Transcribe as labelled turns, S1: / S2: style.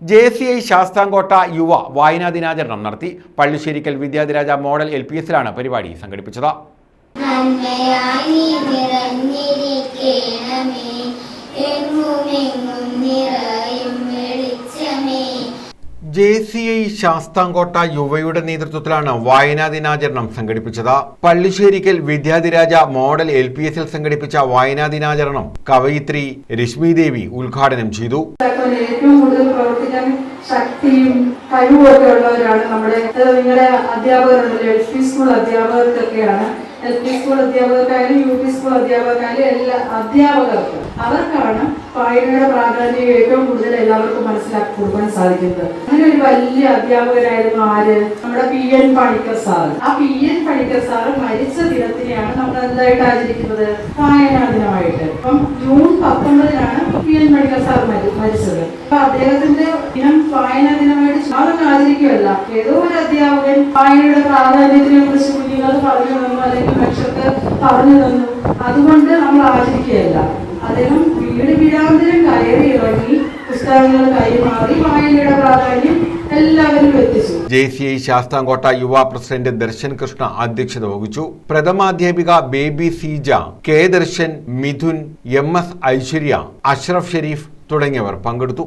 S1: J C I Sasthamkotta യുവ വായനാ ദിനാചരണം നടത്തി. Pallisserikkal Vidyadhiraja model L P എസിലാണ് പരിപാടി സംഘടിപ്പിച്ചത്. ജെ സി ഐ ശാസ്താംകോട്ട യുവയുടെ നേതൃത്വത്തിലാണ് വായനാ ദിനാചരണം സംഘടിപ്പിച്ചത്. Pallisserikkal Vidyadhiraja model L P എസിൽ സംഘടിപ്പിച്ച വായനാ ദിനാചരണം കവയിത്രി രശ്മി ദേവി ഉദ്ഘാടനം ചെയ്തു.
S2: ഏറ്റവും കൂടുതൽ ശക്തിയും കഴിവും ഒക്കെ ഉള്ളവരാണ് നമ്മുടെ നിങ്ങളുടെ അധ്യാപകരുണ്ടല്ലോ എൽ പി സ്കൂൾ അധ്യാപകർക്കൊക്കെയാണ്. എൽ പി സ്കൂൾ അധ്യാപകർക്കായാലും യു പി സ്കൂൾ അധ്യാപകർക്കായാലും എല്ലാ അധ്യാപകർക്കും അവർക്കാണ് വായനയുടെ പ്രാധാന്യം ഏറ്റവും കൂടുതൽ എല്ലാവർക്കും മനസ്സിലാക്കി കൊടുക്കാൻ സാധിക്കുന്നത്. അങ്ങനെ ഒരു വലിയ അധ്യാപകരായിരുന്നു ആര്? നമ്മുടെ പി എൻ പണിക്കർ സാർ ആ പി എൻ പണിക്കർ സാർ മരിച്ച ദിനത്തിനെയാണ് നമ്മൾ എന്തായിട്ട് ആചരിക്കുന്നത്? വായനാ ദിനമായിട്ട് അപ്പം ജൂൺ പത്തൊമ്പതിനാണ് പി എൻ പണിക്കർ സാർ മരി- മരിച്ചത്. അപ്പൊ അദ്ദേഹത്തിന്റെ ദിനം വായനാ ദിനമായിട്ട് ആചരിക്കുകയല്ല. ഏതോ ഒരു അധ്യാപകൻ വായനയുടെ പ്രാധാന്യത്തിനെ കുറിച്ച് കുഞ്ഞുങ്ങൾ പറഞ്ഞു തന്നു അല്ലെങ്കിൽ മനുഷ്യർക്ക് പറഞ്ഞു തന്നു. അതുകൊണ്ട് നമ്മൾ ആചരിക്കുകയല്ല. അദ്ദേഹം വീട് വീടാന്തരം കയറി ഇറങ്ങി പുസ്തകങ്ങൾ കൈമാറി വായനയുടെ പ്രാധാന്യം
S1: ജെ സി ഐ ശാസ്താംകോട്ട യുവ പ്രസിഡന്റ് ദർശൻ കൃഷ്ണ അധ്യക്ഷത വഹിച്ചു. പ്രഥമാധ്യാപിക Baby Seeja K Darshan Mithun M S Aishwarya Ashraf Sherif തുടങ്ങിയവർ പങ്കെടുത്തു.